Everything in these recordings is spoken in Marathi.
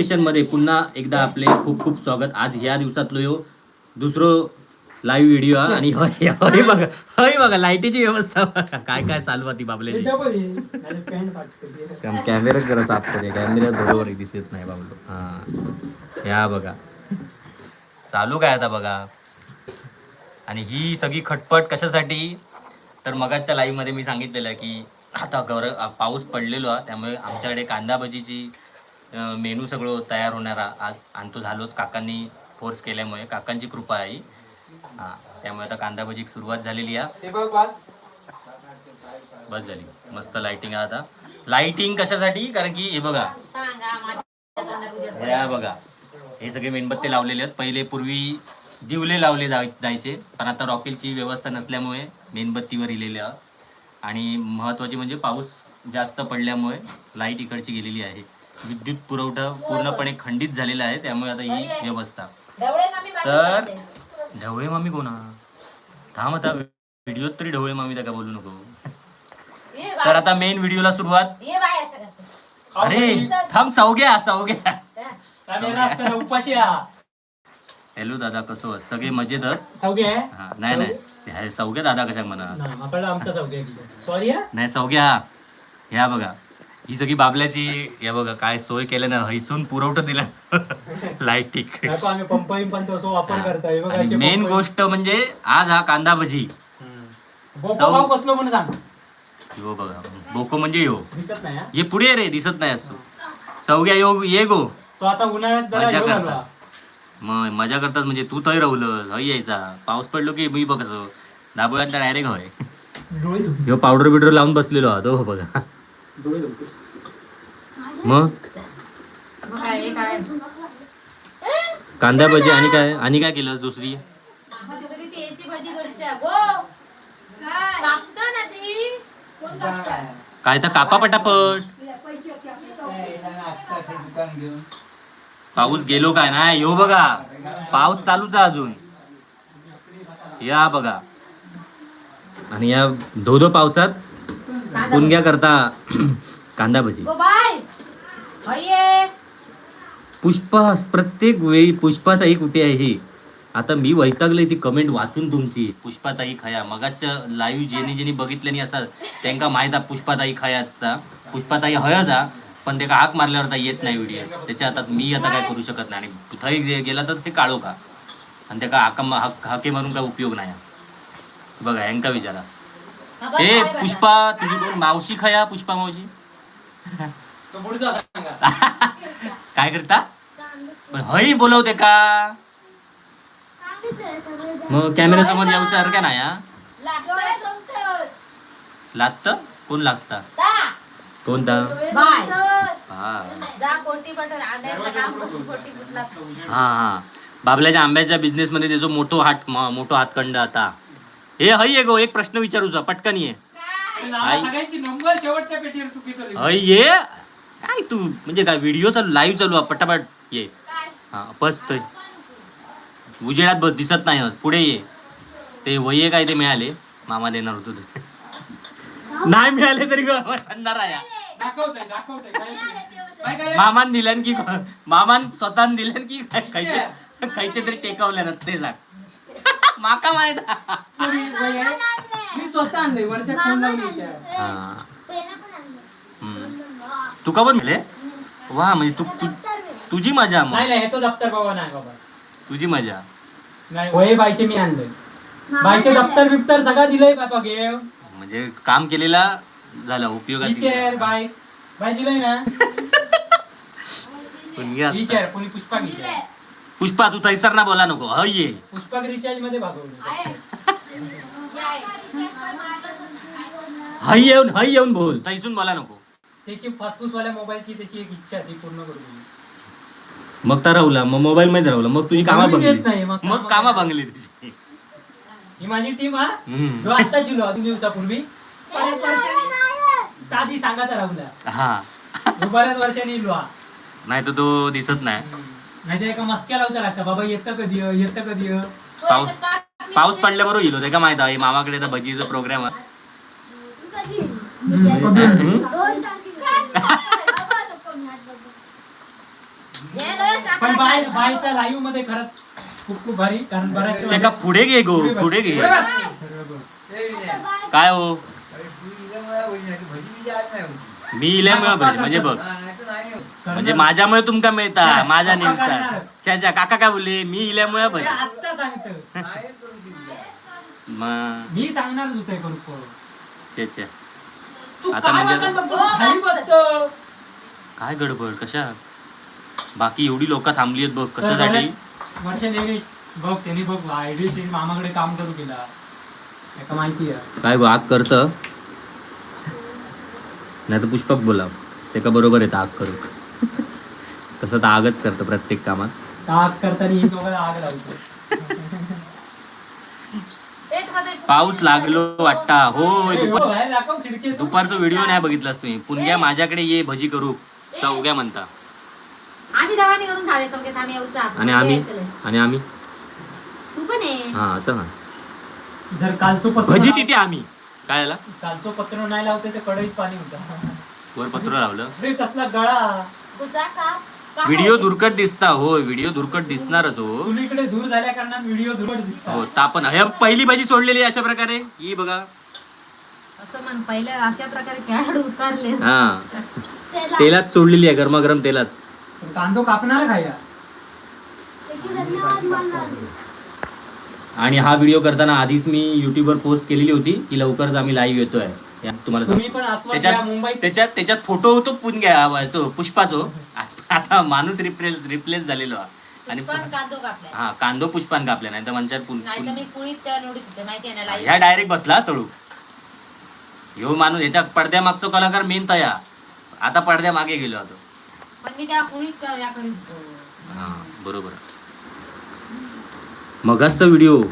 मध्ये पुन्हा एकदा आपले खूप खूप स्वागत. आज ह्या दिवसातलो यो दुसरो लाईव्ह व्हिडिओ हा. आणि हय हय बघा हय बघा लाईटीची व्यवस्था बघा. काय काय चालू होती बाबलेची कॅमेरा जरा साफ करूया. कॅमेरा बरोबर दिसत नाही बाबलो. हा. या बघा. चालू काय आता बघा. आणि ही सगळी खटपट कशासाठी? तर मगाच्या लाईव्हमध्ये मी सांगितलेलं की आता गर पाऊस पडलेलो आहे. त्यामुळे आमच्याकडे कांदा भजीची मेनू सगळं तयार होणार. आज आणि तो झालोच. काकांनी फोर्स केल्यामुळे. काकांची कृपा आहे ही. त्यामुळे आता कांदा भजी सुरुवात झालेली आहे बस. झाली. मस्त लाइटिंग आहे आता. लाइटिंग कशासाठी? कारण की हे बघा. हे बघा. हे सगळे मेणबत्ते लावलेले आहेत. पहिले पूर्वी दिवले लावले जाय- जायचे. पण आता रॉकेलची व्यवस्था नसल्यामुळे मेणबत्तीवर इलेले आणि महत्वाची म्हणजे पाऊस जास्त पडल्यामुळे लाइट इकडची गेलेली आहे. विद्युत पुरवठा पूर्णपणे खंडित झालेला आहे त्यामुळे आता ही व्यवस्था. तर ढवळे मामी कोणा थांब आता व्हिडिओत तरी ढवळे मामी त्या का बोलू नको. तर आता मेन व्हिडिओला सुरुवात. अरे थांब सावग्या सावग्या उपाशी हा हॅलो दादा कसं आहेस? सगळे मजेत हा नाही नाही. ते आहे, दादा कशा म्हणा? नाही माकडं आमचा सौगे सॉरी हा. नाही सौग्या ह्या बघा. ही सगळी बाबल्याची या बघा काय सोय केलं ना हैसून पुरवठा दिला. आम्ही पंप वापर बघा असे मेन गोष्ट म्हणजे आज हा कांदा भजी. बसलो म्हणून सांग. यो बघा बोको म्हणजे यो. दिसत नाही हा? ये पुढे रे दिसत नाही असतो सौग्या यो ये गो. तो आता उन्हाळ्यात मजा करतास. मग मजा करतास म्हणजे तू तय राहुलं हय यायचा. पाऊस पडलो की मी बघ कसं दाबोळ्यांना डायरेक्ट होय. हा. ह्यो पावडर बिवडर लावून बसलेलो हा तो बघा. मग? कांदा भजी आणि काय? आणि काय केलं दुसरी? काय? तर कापा पटापट. पाऊस गेलो काय नाही? यो बघा. पाऊस चालूच आहे अजून. या बघा. आणि या धो धो पावसात पुणग्या करता कांदा भजी. पुष्पा प्रत्येक वेळी पुष्पाताई कुठे आहे ही? आता मी वैतागले ती कमेंट वाचून तुमची. पुष्पाताई खया. मगाच्या लाईव्ह जेनी जेनी बघितलं नाही असा त्यांका माहीत आहे पुष्पाताई खयाचा पुष्पाताई हयच हा पण ते हाक मारल्यावर आता येत नाही व्हिडिओ त्याच्या आता मी आता काय करू शकत नाही. आणि थंय गेला तर ते काढू का आणि त्याका हाका हाक मारून काय उपयोग नाही. बघा यांका विचारा. ए पुष्पा तुझी कोण मावशी खया पुष्पा मावशी. काय करता पण हई बोलवते का मग कॅमेरा समोर यायचं अर्थ नाही हा लागत कोण लागता कोणता हा हा हा बाबल्याच्या आंब्याच्या बिझनेस मध्ये त्याचा मोठो हात मोठो हातखंड आता हे हई ये गो एक प्रश्न विचारूचा पटकन ये. नावं आई. सगळ्यांची नंबर शेवटच्या पेटीवर चुकीचं लिहिलं. हई ये. काय तू म्हणजे काय व्हिडिओ चालू लाईव्ह चालू आहे पटापट ये. हा बस तर. उजेडात बस दिसत नाही हस. पुढे ये. ते वये काय ते मिळाले मामा देणार होतो ते. नाही मिळाले तरी आणणार आहे. दाखवतंय दाखवतंय काय काय काय मामान दिल्यान की मामान स्वतः दिल्यान की काय खायचे खायचे तरी टेकवल्या ना ते सांग माका माहीत? मी स्वतः आणलंय वर्षात फोन लावून विचार. हा. हम्म. तुका पण मिळले वा म्हणजे तू तू- तुझी मजा नाही मग. नाही ह्याचं दप्तर बाबा नाही बाबा. तुझी मजा. नाही वय बायचे मी आणलंय. बायचे दप्तर बिप्तर सगळं दिलंय बाबा घेव. म्हणजे काम केलेला झाला उपयोगात विचार बाय बाय दिलंय ना? घे कोणी पुष्पा पुष्पा तू थैसर ना बोला नको. हय ये. पुष्पक रिचार्जमध्ये भागवलं हय येऊन हय येऊन बोल. थैसून बोला नको. त्याची फासफूस वाल्या मोबाईलची त्याची एक इच्छा ती पूर्ण करू दिली. मग तर राहुला मग मोबाईल मध्ये राहुला. मग तुझी कामा देत नाही, मग मग कामं? बंगली तुझी. ही माझी टीम हा? हम्म. जो आता जिलो दोन दिवसापूर्वी. बऱ्याच वर्षांनी दादी सांगायचा राहुला. हा. जो बऱ्याच वर्षांनी इलो हा. नाही तर तो दिसत नाही. नाही एका मस्क्या लावता लागता. बाबा येतं कधी? ये, येतं कधी? ये. पाऊस पाऊस पडल्याबरोबर येईल ते का माहीत आहे? मामाकडे आता भजीचा प्रोग्राम? पण बाय बायचा लाईव्हमध्ये खरंच खूप खूप भारी कारण बऱ्याच ते का पुढे घे गो? पुढे घे. काय हो. मी इल्यामुळे भजी म्हणजे बघ. म्हणजे माझ्यामुळे तुमका मिळता माझा निमसा चाचा काका काय बोलले? मी इल्यामुळे भजी आता सांगतो. मग मी सांगणार होते तू आता काय म्हणजे- बघतो? खाली बसतो. काय गडबड कशा? बाकी एवढी लोक थांबली आहेत बघ कशासाठी? वर्ष देवीश बघ त्यांनी बघ आयडीशी मामाकडे काम करू केला माहिती आहे. काय गो आग करत? नाही तर पुष्पक बोला ते का बरोबर येतं आग करू तसं तर आगच करतं प्रत्येक कामात. आग करताना ही आग लावतो. पाऊस लागलो वाटता. होय ए, दुपार हो, खिडकीतून. दुपारचा व्हिडिओ नाही बघितलास तुम्ही. पुण्या माझ्याकडे ये भजी करू. सौग्या म्हणता. आम्ही दवाने करून खावे सगळे आम्ही येऊचा आणि आम्ही आणि आम्ही? तू पण आहे हा असं ना जर कालचो पत्र भजी तिथे आम्ही. काय झाला? कालचो पत्र नाही लावते तर कडईत पाणी होतं. वर पत्र लावलं? अरे कसला गळा. गुजा का? का व्हिडिओ आहे? दुर्कट दिसता होय व्हिडिओ दुर्कट दिसणारच हो. चुलीकडे दूर झाल्या कारणात व्हिडिओ दुर्बट हो तापण हे पहिली भाजी सोडलेली आहे अशा प्रकारे? ही बघा. असं म्हण पहिलं अशा प्रकारे खेळाडू उतारले. हा. त्याला- तेलात सोडलेली आहे गरमागरम तेलात. कांदो कापणार खाया त्याची धन्यवाद मानणार. आणि हा व्हिडिओ करताना आधीच मी युट्यूबवर पोस्ट केलेली होती की लवकरच आम्ही लाईव्ह येतोय. या तुम्हाला त्याच्यात मुंबईत त्याच्यात त्याच्यात फोटो होतो वाचो पुष्पाचो. आता माणूस रिप्लेस रिप्लेस झालेलो आहे. आणि हा कांदो पुष्पान कापल्या नाही तर म्हणतात पुन- ह्या डायरेक्ट बसला तळू. ह्यो माणूस ह्याच्या पडद्या मागचा कलाकार मेन तया. आता पडद्या मागे गेलो आता. होतो हा बरोबर. मगासचा व्हिडिओ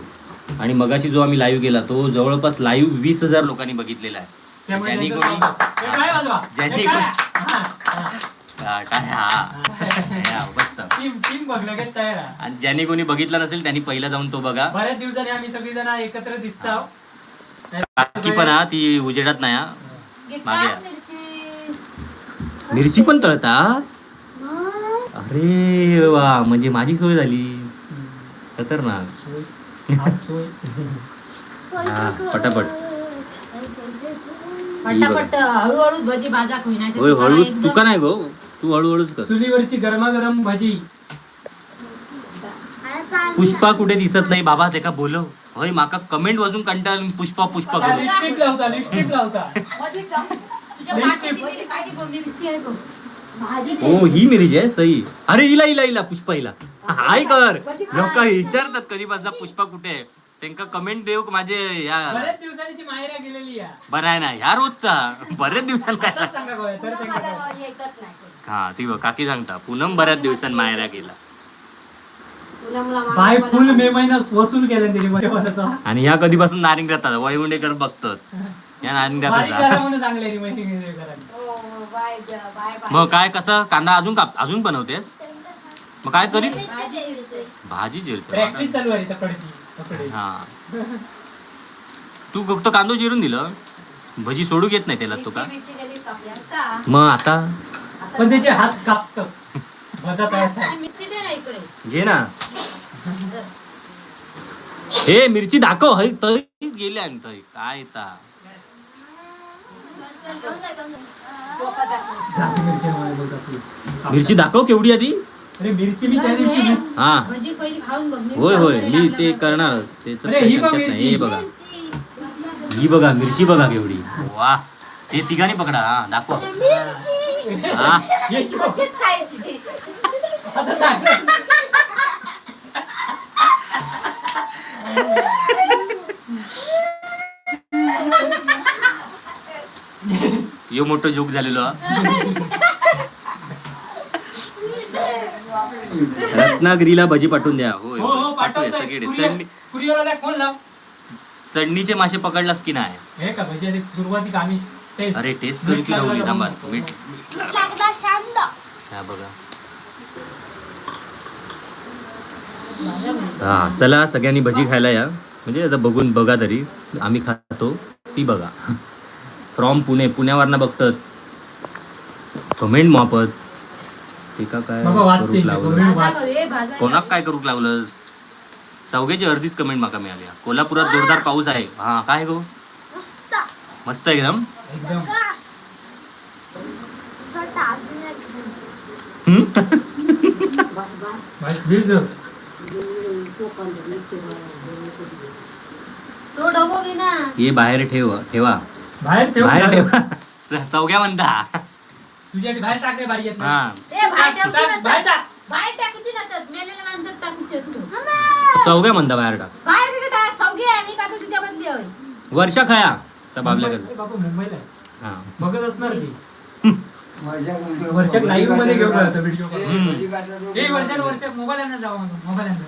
आणि मगाशी जो आम्ही लाईव्ह केला तो जवळपास लाईव्ह वीस हजार लोकांनी बघितलेला आहे. त्यामुळे ज्यांनी कोणी? ज्यांनी. आणि ज्यांनी कोणी बघितला नसेल त्यांनी पहिला जाऊन तो बघा. बऱ्याच दिवसांनी आम्ही सगळी जण एकत्र दिसतो बाकी पण हा ती उजेडात नाही हा. मागे मिरची. मिरची पण तळतास? मग. अरे वा म्हणजे माझी सोय झाली. खतरनाक. हा पटापट. पटापट हळूहळू भजी बाजा होई नाही होय हळू गो? तू हळूहळूच कर. चुलीवरची गरमागरम भजी. पुष्पा कुठे दिसत नाही? बाबा ते का बोलव. होय माका कमेंट वाजून कंटाळ पुष्पा पुष्पा करू लिपस्टिक लावता लिपस्टिक लावता. आहे हो ही मिरची आहे सई. अरे हिला हिला हिला पुष्पा हिला हाय कर. लोक विचारतात कधीपासून पुष्पा कुठे? आहे त्यांका कमेंट देऊ का माझे या बऱ्याच दिवसांनी ती माहेरा गेलेली आहे बनाय ना ह्या रोजचा. बरेच दिवसांनी काय? असंच सांगा गोळ्या, तर ते. हा ती बघ, काकी सांगता पूनम बऱ्याच दिवसांनी मायरा गेला. बाय फुल मे महिना वसूल केला आणि ह्या कधीपासून नारिंग राहतात? वयमुंडेकर बघतात. या नारिंग बारीक राहतात झाला म्हणून चांगले रे माहिती हो, हो. मग काय कसं? कांदा अजून काप अजून बनवतेस? मग काय करीत? भाजी प्रॅक्टिस चालू आहे तकडची तकडे हा. तू फक्त कांदो चिरून दिलं. भजी सोडू घेत नाही त्याला तू का? मग आता? पण त्याचे हात तयार इकडे. घे ना. हे मिरची दाखव हय तरी गेले आणि तरी काय ता मिरची दाखव केवढी आधी. अरे मिरची मी त्या दिवशी हे, मिस- हा. भजी पहिली खाऊन बघ होय होय मी ते करणारच त्याच अरे, ही बघ नाही मिरची. हे बघा. ही बघा मिरची बघा केवढी. वा ते तिघांनी पकडा हा दाखवा. हा. याची बघ. कशीच खायची. आता सांग. यो मोठं जोक झालेलो हा. रत्नागिरीला भजी पाठवून द्या. होय हो हो पाठवूया पाठवतोय सगळे. कुरिअर- चढणी कुरिअरवाला फोन लाव? चढणीचे मासे पकडलास की नाही? हे का भजी आधी सुरुवातीक आम्ही टेस्ट अरे टेस्ट मीठ करूची लागलं का थांबा. मीठ लागला शांत. हा बघा. हा चला सगळ्यांनी भजी खायला या. म्हणजे आता बघून बघा तरी. आम्ही खातो ती बघा. फ्रॉम पुणे पुण्यावरनं बघतात. कमेंट मापत. एका काय करूक लावलं? कोणाक काय करूक लावलंस? चौघ्याची अर्धीच कमेंट माका मिळाली कोल्हापुरात जोरदार पाऊस आहे. हा काय गो? मस्त. एकदम? ये बाहेर ठेव ठेवा. बाहेर ठेव बाहेर बाहेर. ठेवा. स- चौघ्या म्हणता. तुझ्यासाठी बाहेर टाकले बारी येत हा. ए बाहेर टाक, बाहेर टाक. बाहेर टाकूची नसतात मेलेल्या माणसं टाकूची असतो चौघ्या म्हणता बाहेर टाक. बाहेर तिकडे टाक सावगी आहे मी का तुझ्या बदली होय वर्षा खया तर बाबल्या मुंबई- ए, बाबा मुंबईला आहे. हा. बघत असणार ती. लाईव्ह मध्ये जातो व्हिडिओ मोबाईल आणा जावा मोबाईल आणा.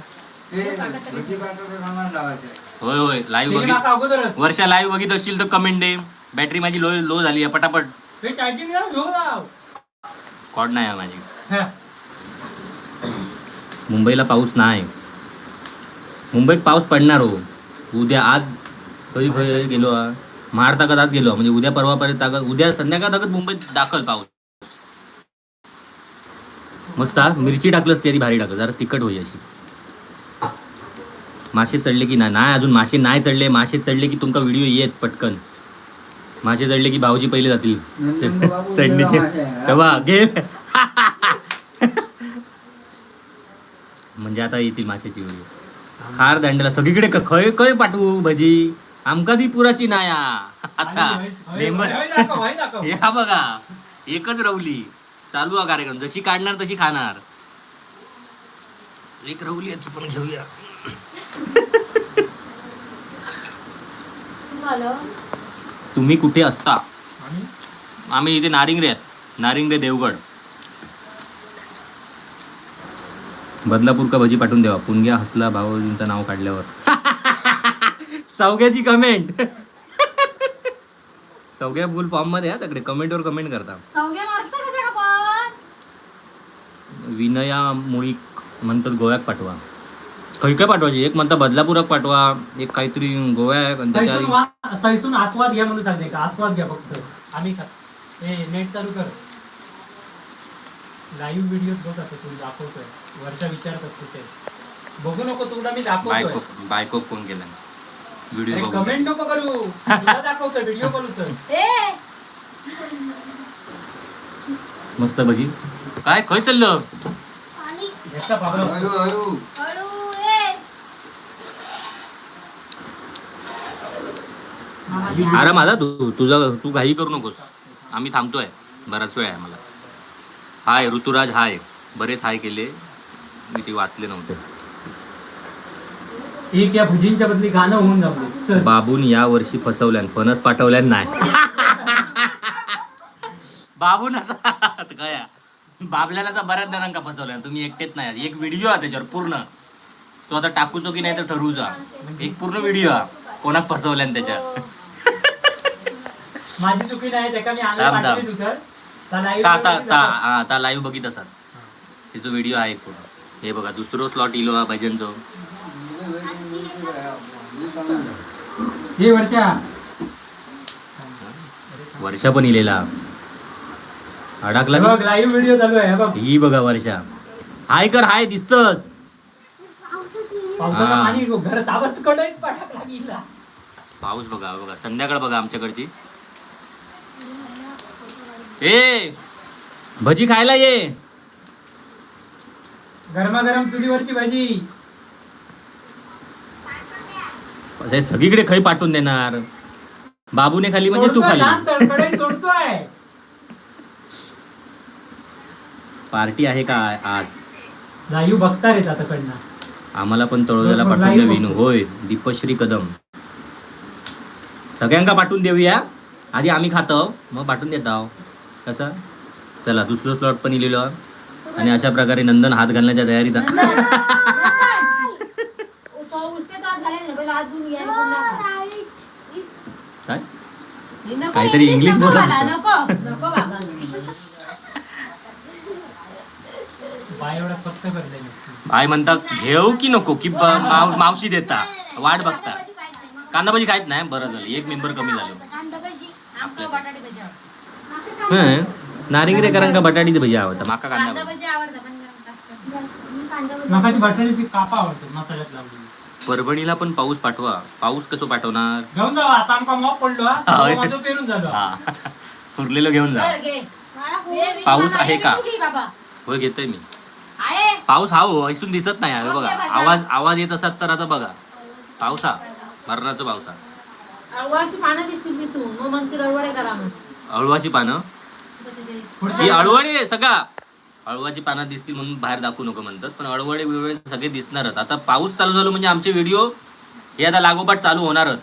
होय होय लाईव्ह बघित अगोदरच? वर्षा लाईव्ह बघित असशील तर कमेंट दे. बॅटरी माझी लो लो झाली आहे पटापट. हे कॉड नाही आहे माझी. हा. मुंबईला पाऊस नाही. मुंबईत पाऊस पडणार हो. उद्या आज कधी गेलो हा? महाड ताकद आज गेलो म्हणजे उद्या परवापर्यंत ताकद उद्या संध्याकाळ ताकद मुंबईत दाखल पाऊस. मस्त हा. मिरची टाकलंस तरी भारी टाकलं. जरा तिखट होई अशी. मासे चढले की नाही? नाही अजून मासे नाही चढले. मासे चढले की तुमका व्हिडिओ येत पटकन. मासे चढले की भाऊजी पहिले जातील. चढणीचे तेव्हा घे म्हणजे आता येतील माशाची व्हिडिओ खार दांड्याला सगळीकडे क- खय खय पाठवू भजी. आमका ती पुराची नाया आता. हे बघा. एकच रवली. चालू हा कार्यक्रम. जशी काढणार तशी खाणार. एक रवली याची पण घेऊया. तुम्ही कुठे असता? आणि आम्ही इथे नारिंगरे आहेत. नारिंगरे देवगड. बदलापूर का भजी पाठवून द्यावा? पुणग्या हसला भाऊजींचं नाव काढल्यावर. सौग्याची कमेंट सौग्या फुल फॉर्ममध्ये तिकडे. कमेंटवर कमेंट करता. चौघ्या मारता कशा का पण? विनया मुळीक म्हणतात गोव्यात पाठवा. खै काय पाठवायची. एक म्हणता बदलापुरात पाठवा एक काहीतरी गोव्या आहे आणि त्याच्या सैसून वा- सैसून आस्वाद घ्या म्हणून सांगते का? आस्वाद घ्या फक्त. आम्ही ए नेट चालू कर. लाईव्ह व्हिडिओ बघ आता तू दाखवतोय. वर्षा विचारत असतो ते बघू नको तुला मी दाखवतोय. बायको बायको फोन केला. व्हिडिओ बघू. कमेंट नको करू. तुला दाखवतोय व्हिडिओ ए! मस्त भजी काय खय चाललं? याचा बाबा हळू. हळू हळू ए अरे माझा तू? तुझा तू घाई करू नकोस. आम्ही थांबतोय. बराच वेळ आहे मला हाय ऋतुराज हाय. बरेच हाय केले. मी ते वाचले नव्हते. एक या भुजींच्या बदली गाणं होऊन जाऊ बाबून या वर्षी फसवल्यान फणस पाठवल्यान नाही. बाबून असा काय बाबल्याला बऱ्याच जणांका फसवल्यान. तुम्ही एकटेच नाही एक व्हिडिओ आहे त्याच्यावर पूर्ण. तो आता टाकूचो की नाही तर ठरवूचा. एक पूर्ण व्हिडिओ. आहे कोणाक फसवल्यान त्याच्यात? माझी चुकी नाही त्याका मी. पाठवली तुझं ता live? हा, आता लाईव्ह बघित असाल. त्याचा व्हिडिओ आहे पूर्ण हे बघा दुसरो स्लॉट इलो हा भजनचो. हे वर्षा. वर्षा पण इलेला. अडकला हे बघ लाईव्ह व्हिडिओ चालू आहे हे बघ. ही बघा वर्षा. हाय कर हाय दिसतस. पावसाचा हा. पाणी घर ताबत कडे लागला. पाऊस बघा बघा संध्याकाळ बघा आमच्याकडची. ए भजी खायला ये. गरमागरम चुलीवरची भाजी. असे सगळीकडे खै पाठवून देणार. बाबूने खाली म्हणजे तू खाली सोडतोय. पार्टी आहे का आज? लाईव्ह बघता रे आता कडनं आम्हाला पण बरोबर, पाठवून द्या विनू. होय दीपश्री कदम. सगळ्यांका पाठवून देऊया. आधी आम्ही खातो मग पाठवून देत आहो. कसं? चला दुसरं स्लॉट पण इलेलो आणि अशा प्रकारे नंदन हात घालण्याच्या तयारीत आहे. काय हे नको, काहीतरी इंग्लिश नको बोला. घाला, नको नको बाबा. बाय एवढा फक्त करताय नसती. बाय म्हणतात घेऊ की नको? की ब- माव- मावशी देता? वाट बघता. कांदा भाजी खायत नाही? बरं झालं. एक मेंबर कमी झालं. आमचं बटाटे भजी आवडतात. हं. नारिंगरेकरांका बटाटी भजी आवडतं. माका कांदा भजी आवडतं पण जास्त- मी कांदा भजी माका ती बटाट्याची कापा आवडते मसाल्यात लावली परभणीला पण पाऊस पाठवा. पाऊस कसं पाठवणार? घेऊन जावा आता आमका मॉप पडलो हा. हा. तो माझं पेरून झालो हा. उरलेलं घेऊन जा. हे पाऊस आहे हे का? तू होय घेतोय मी. आहे. पाऊस हा हो ऐसून दिसत नाही आहे ओके, बघा. आवाज आवाज येत असत तर आता बघा. पावसा मरणाचं पावसा अळवाची पानं दिसतील मी तू मग मग ती रडवडे करा मग. अळवाची पानं? ही अळवडी आहे सगळा. अळवाची पानं दिसतील म्हणून बाहेर दाखवू नको म्हणतात पण अळवडे बिळवडे सगळे दिसणारच. आता पाऊस चालू झालो म्हणजे आमचे व्हिडिओ हे आता लागोपाठ चालू होणारच.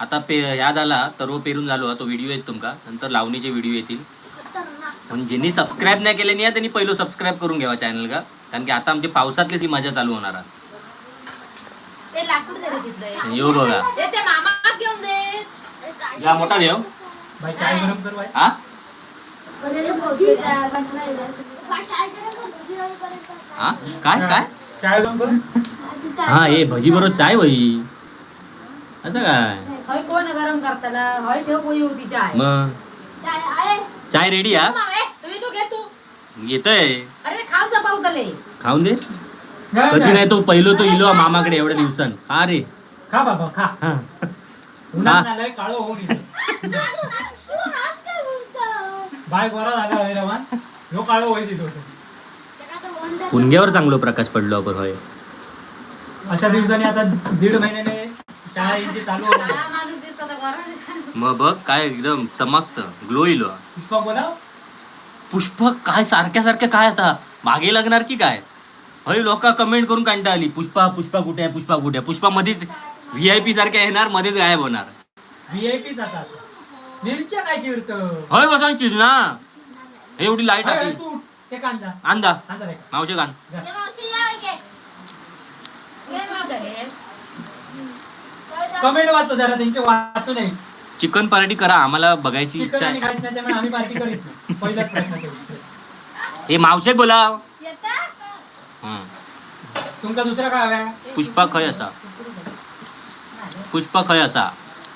आता पे ह्या झाला तर पेरून झालो तो व्हिडिओ येत तुमका. नंतर लावणीचे व्हिडिओ येतील. पण ज्यांनी सबस्क्राईब नाही केले नाही त्यांनी पहिलं सबस्क्राईब करून घ्यावा चॅनल का कारण की आता आमची पावसातलीच ही मजा चालू होणार येऊ बघा. मोठा देव. हा? हा? काय? काय? चाय हा ए भजी बरोबर चाय भाई असं काय? हय कोण गरम करताला? हय ठेव पोळी होती चाय. मग? चाय रेडी हा मामा, ए, तुम्ही तू घे तू. येतय. अरे जा पावतले खाऊन दे. कधी. नाही. तो पहिलो तो इलो मामाकडे एवढ्या दिवसांत. हा रे. खा बाबा खा. हा. उन्हात आलंय काळं होऊन येतं. बाय गोरा झाला होय रवान ह्यो काळं होई दिलो पुणग्यावर चांगलो प्रकाश पडलो आपण होय. अशा दिवसांनी आता दीड महिन्याने शाळा यांची चालू होणार. मग बघ काय एकदम चमकत. ग्लो इलो पुष्पा बोला पुष्प काय सारख्या सारख्या काय आता? मागे लागणार की काय? होय लोक कमेंट करून कंटा आली पुष्पा पुष्पा कुठे आहे? पुष्पा कुठे आहे? पुष्पा मध्येच व्ही आय पी सारख्या येणार मध्येच गायब होणार. व्हीआयपी जातात मिरच्या काय चिरत? होय बसायची ना एवढी लाइट आली तू ते कांदा. अंदा कांदा रे मावशे कान कमेंट वाचतो जरा त्यांचे वाचू नाही चिकन पार्टी करा आम्हाला बघायची चिकन इच्छा आणि आहे खायचं नाही त्यामुळे आम्ही पार्टी करीत नाही. पहिलाच प्रश्न ठेवतो. हे मावशेक बोलाव. हं. तुमका दुसरा काय पुष्पा खय असा. पुष्पा खय असा.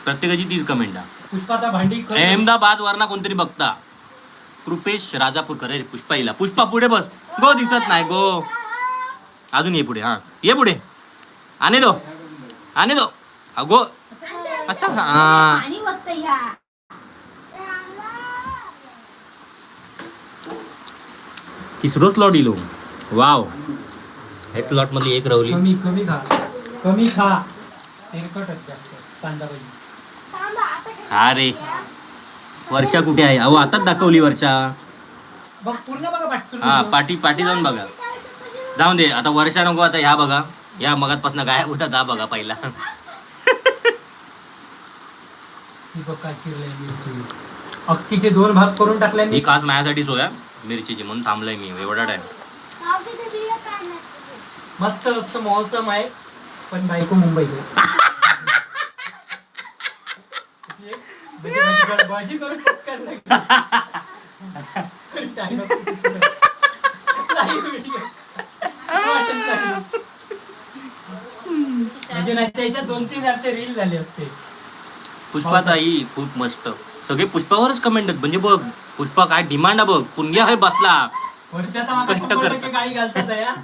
प्रत्येकाची तीच कमेंट आहे. पुष्पाचा भांडी अहमदाबाद वरना कोणतरी बघता. कृपेश राजापूरकर. अरे पुष्पा इला पुष्पा पुढे बस. गो दिसत नाही गो. अजून ये पुढे हा. ये पुढे. आणे दो. आणे दो. हा, गो. असा हा. तिसरो स्लॉट इलो. वाव. हे स्लॉटमध्ये एक रवली. कमी कमी खा. कमी खा. तेलकटच जास्त. कांदा भाजी. हा रे वर्षा कुठे आहे? अहो आताच दाखवली वर्षा. बघ पूर्ण बघा पाटकन हा पाठी पाठी जाऊन बघा. जाऊन दे आता वर्षा नको आता ह्या बघा. या मगातपासून गायब होता हा बघा पहिला. ही काय अक्कीचे दोन भाग करून टाकले मी. खास माझ्यासाठी सोया मिरचीची म्हणून थांबलोय मी एवढा टाइम मस्त मस्त मौसम आहे. पण बायको मुंबई भाजी करून पटकन. म्हणजे नाही त्याच्यात दोन तीन रील झाले असते. पुष्पाताई खूप मस्त. सगळे पुष्पावरच कमेंट आहेत. म्हणजे बघ पुष्पा काय डिमांड आहे बघ. पुण्या आहे बसला. कष्ट या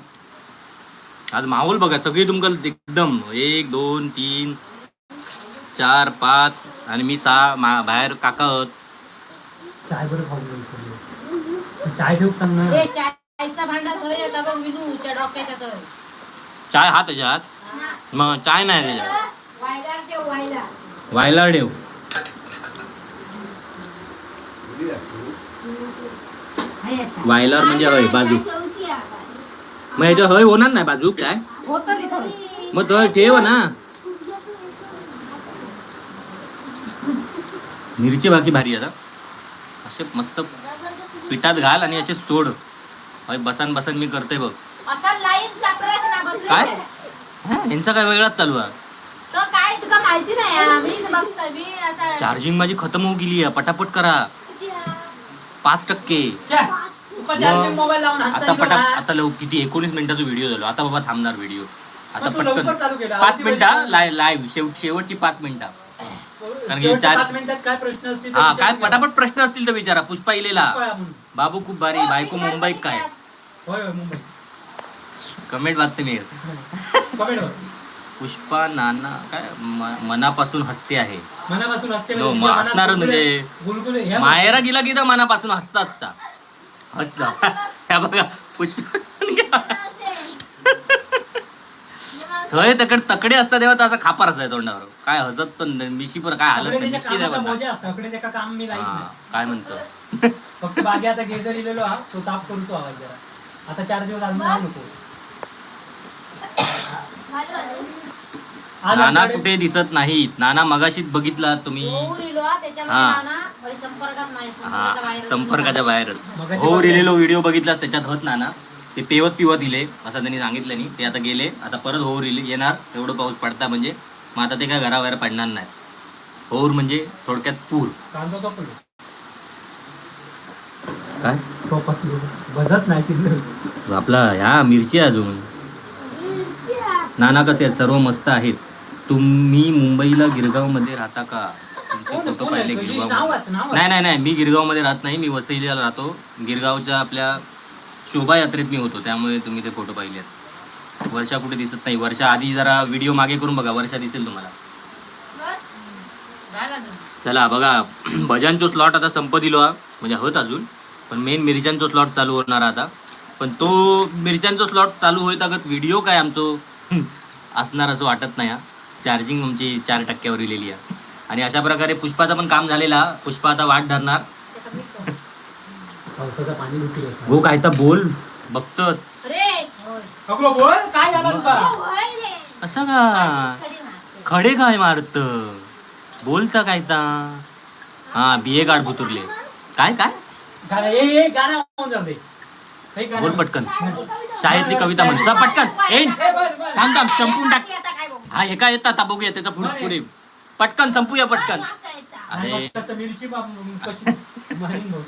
आज माहोल बघा सगळे तुमका एकदम. एक दोन तीन चार पाच आणि मी सहा मा- बाहेर काका आहोत. चाय बरं खाऊन. चाय ठेव सांग ए चायचा भांडा थोय येता बघ विनू त्या डोक्याच्या तर चाय हा त्याच्यात मग चाय नाही त्याच्यात ठेव वायला व्हायला याचा. व्हायला म्हणजे हय बाजू. मग ह्याच्या हय होणार नाही बाजू काय? होतं तिथं. मग तो ठेव ना. मिरची बाकी भारी आता. असे मस्त पिठात घाल आणि असे सोड. बसन बसन मी करते बघ. काय? यांचा काय वेगळाच चालू आहे. चार्जिंग माझी खतम होऊ गेली आहे. पटापट करा. पाच टक्के. आता पटा. आता लव किती? एकोणीस मिनिटाचा व्हिडिओ झालो. आता बाबा थांबणार व्हिडिओ आता पटकन. पाच मिनिटा. लाय लाईव्ह शेवट शेवटची पाच मिनिटा. कारण की चार- पाच मिनिटात काय प्रश्न असतील ते हा विचारून काय घ्या. पटापट प्रश्न असतील तर विचारा. पुष्पा इलेला. पुष्पा म्हणून. बाबू खूप भारी. बायको मुंबईत काय? होय होय मुंबई कमेंट वाचते मी. कमेंट पुष्पा नाना काय? म- मनापासून हसते आहे. मनापासून असते नो, मग असणारच म्हणजे गुलगुले ह्या मायरा गेला की तर मनापासून हसता हसता हसता ह्या बघा पुष्पा थंय तकड तकडे असतात तेव्हा तर असं खापर असाय तोंडावर. काय हसत पण नाही, मिशी पण काय हालत नाही मिशी नाही कामाचा बनणार. मोजा असतो अकडे त्याचा काम मी लाईत हा, नाही काय म्हणतो? फक्त बागे आता गेजर इलेलो हा तो साफ करतो आवाज जरा. आता चार दिवस अजून राहू नको. आज नाना आमच्याकडे- कुठे दिसत नाहीत? नाना मगाशीच बघितला तुम्ही. हा. संपर्कात नाही हा संपर्काच्या बाहेर. मगाशी हो रिलेलो व्हिडिओ बघितला त्याच्यात होत ना ना ते पेवत पिवत दिले असं त्यांनी सांगितलं नाही. ते आता गेले आता परत होऊर येणार. एवढं पाऊस पडता म्हणजे मग आता ते काय घराबाहेर पडणार नाही. होऊर म्हणजे थोडक्यात पूर. काय? बदत नाही आपला ह्या मिरची अजून. नाना कसे आहेत? सर्व मस्त आहेत. तुम्ही मुंबईला गिरगावमध्ये राहता का? तुमचे फोटो? पाहिले गिरगाव. नाही नाही नाही. मी गिरगावमध्ये राहत नाही. मी वसईला राहतो. गिरगावच्या आपल्या शोभायात्रेत मी होतो त्यामुळे तुम्ही ते फोटो पाहिले आहेत. वर्षा कुठे दिसत नाही. वर्षा आधी जरा व्हिडिओ मागे करून बघा. वर्षा दिसेल तुम्हाला. चला बघा. भजनचो स्लॉट आता संप दिलो हा. म्हणजे होत अजून. पण मेन मिरच्यांचो स्लॉट चालू होणार आता. पण तो मिरच्यांचो स्लॉट चालू होईत अगत व्हिडिओ काय आमचो? असणार असं वाटत नाही हा. चार्जिंग आमची चार टक्क्यावर दिलेली आहे. आणि अशा प्रकारे पुष्पाचं पण काम झालेला पुष्पा आता वाट धरणार. पावसाचं पाणी लुटी हो काय तर बोल. बघतो. बोल. काय झालं तुका असं का? खडे काय मारत? बोलता काय ता हा बिये काढ भुतुरले काय काय? गाणं ए ए गाणं होऊन जाऊ दे. हे गाणं. बोल पटकन. शाळेतली कविता म्हण जा पटकन. एन ए, बर, बर. थांब थांब संपून टाक. हा एका येतात आता बघूया त्याचा पुढे पुढे. पटकन संपूया पटकन. आणि अरे. मग कसं मिरची बाप- कशी मारीन बघ.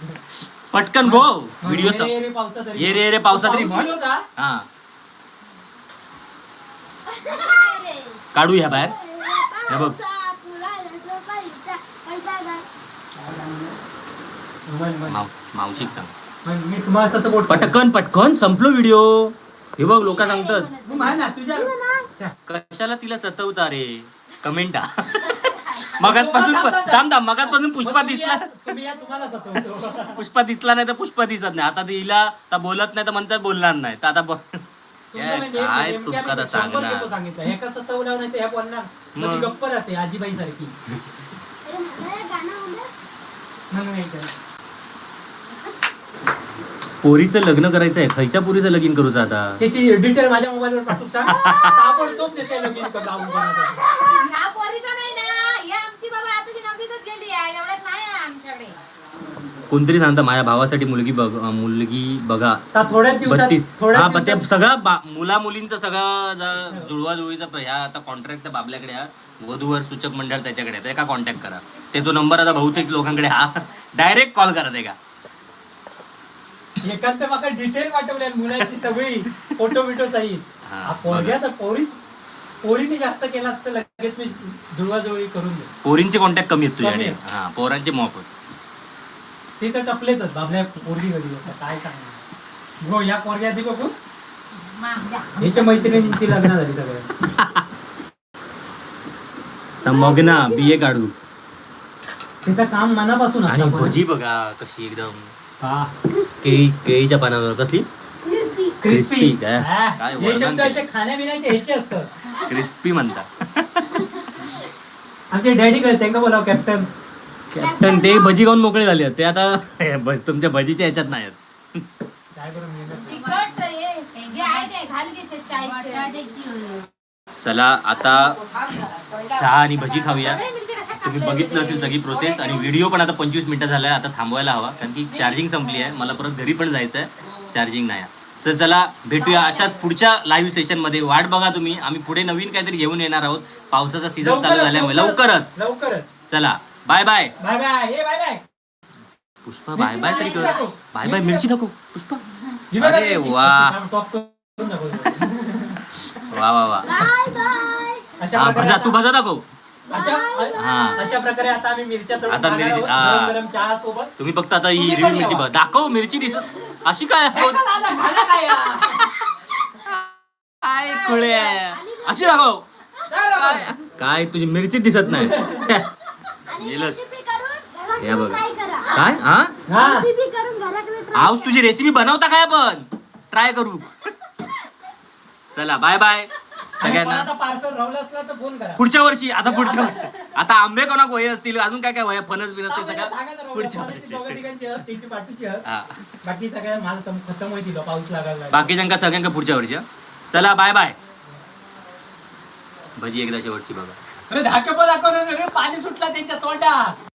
पटकन गो. मग व्हिडिओ ये रे, रे पावसा तरी. ये रे, म्हण. हा. काढू ह्या बाहेर. हे बघ. म्हण, म्हण. माव मावशिक सांग म्हण, मी तुम्हाला असं सपोर्ट पटकन पटकन संपलो व्हिडिओ हे बघ लोक सांगतात. कशाला तिला सतवता रे? कमेंट मगातपासून थांब थांब मगातपासून पुष्पा दिसला. या- तुम्ही या तुम्हाला सतवतो. पुष्पा दिसला नाही तर पुष्पा दिसत नाही. आता तिला आता बोलत नाही तर म्हणतात बोलणार नाही. तर आता म्हणजे काय नेमक्या तुमका आता मी शंभर सांगणार? लोकं सांगितलं. एका सतवल्यावर नाही तर ह्या बोलणार मग ती मग. गप्प राहते आजीबाई सारखी. नाही. पोरीचं लग्न करायचं आहे. खयच्या पोरीचं लगीन करूचं आता? त्याची डिटेल माझ्या मोबाईलवर पाठवू सांग. ताबडतोब देते लगीन कर लावून कोणाचं. या पोरीचं नाही ना. कोणतरी सांगता माझ्या भावासाठी मुलगी बघ मुलगी बघा. बत्तीस. हा पण ते सगळा बा- मुला मुलींचा सगळा जुळवा जुळवीचा प- ह्या आता कॉन्ट्रॅक्ट बाबल्याकडे हा वधूवर सूचक मंडळ त्याच्याकडे आहे. त्याचा कॉन्टॅक्ट करा? त्याचा नंबर आता बहुतेक लोकांकडे हा डायरेक्ट कॉल करा ते का? एकांत माका डिटेल पाठवल्या मुलांची सगळी फोटो बिटो सहित. हा, हा पोरग्या तर पोरी पोरीने जास्त केला असतं लगेच मी जुळवाजुळवी करून दे पोरींचे कॉन्टॅक्ट कमी आहेत तुझ्याकडे. कमी आहेत. हा पोरांचे मॉप आहेत. ते तर टपलेच आहेत बाबल्या पोरगी घरी आता काय सांगणार. हो या पोरग्या आधी बघू. ह्याच्या मैत्रिणींची लग्न झाली सगळं. तर मग ना बिये काढू. त्याचं काम मनापासून आणि असतं. पण. भजी बघा कशी एकदम. हा. केळी केळीच्या पानावर कसली? क्रिस्पी. काय? काय शब्द ते. खाण्यापिण्याचे ह्याचे असतात क्रिस्पी म्हणतात. आमचे डॅडी काय त्यांना बोलाव कॅप्टन कॅप्टन ते भजी खाऊन मोकळे झाले आहेत. ते आता तुमच्या भजीच्या ह्याच्यात नाही आहे चला आता चहा आणि भजी खाऊया. तुम्ही बघितलं असेल सगळी प्रोसेस आणि व्हिडिओ पण आता पंचवीस मिनिटं झालाय आता थांबवायला हवा कारण की चार्जिंग संपली आहे. मला परत घरी पण जायचं आहे चार्जिंग नाही. आहे. तर चला भेटूया अशाच पुढच्या लाईव्ह सेशनमध्ये. वाट बघा तुम्ही. आम्ही पुढे नवीन काहीतरी घेऊन येणार आहोत. पावसाचा सीझन चालू झाल्यामुळे. लवकरच लवकरच. चला बाय बाय बाय बाय ये bye bye Pushpa bye bye तरी कर. बाय बाय मिरची दाखव पुष्पा. बघा अरे वा. वा वा वा. बाय बाय अशा हा भजा तू भजा दाखव. हा. अशा प्रकारे आता आम्ही मिरच्या तळून आता खाणार मिरची- आहोत, हा. गरम गरम चहा सोबत तुम्ही फक्त आता ही हिरवी मिरची. बघ दाखव मिरची दिसत अशी काय काय खुळे अशी दाखव काय तुझी मिरची दिसत नाही छे. आणि गेलंच. recipe करून बघा. घराकडे try करा. काय हा हा Recipe करून घराकडे try आऊस करा. तुझी रेसिपी बनवता काय आपण ट्राय करू चला बाय बाय सगळ्यांना पार्सल राहुल असला तर फोन करा. पुढच्या वर्षी आता पुढच्या वर्षी. आता आंबे कोणा वय असतील? अजून काय काय वय फणस बिनस ते सांगा सगळं तर पुढच्या वर्षी. बाकी सगळ्या माल खतम होईल पाऊस लागायला. बाकीच्यांका सगळ्यांका पुढच्या वर्षी. चला बाय बाय भजी एकदा शेवटची बघा. अरे धाकप दाखवलं रे पाणी सुटला त्यांच्या तोंडात.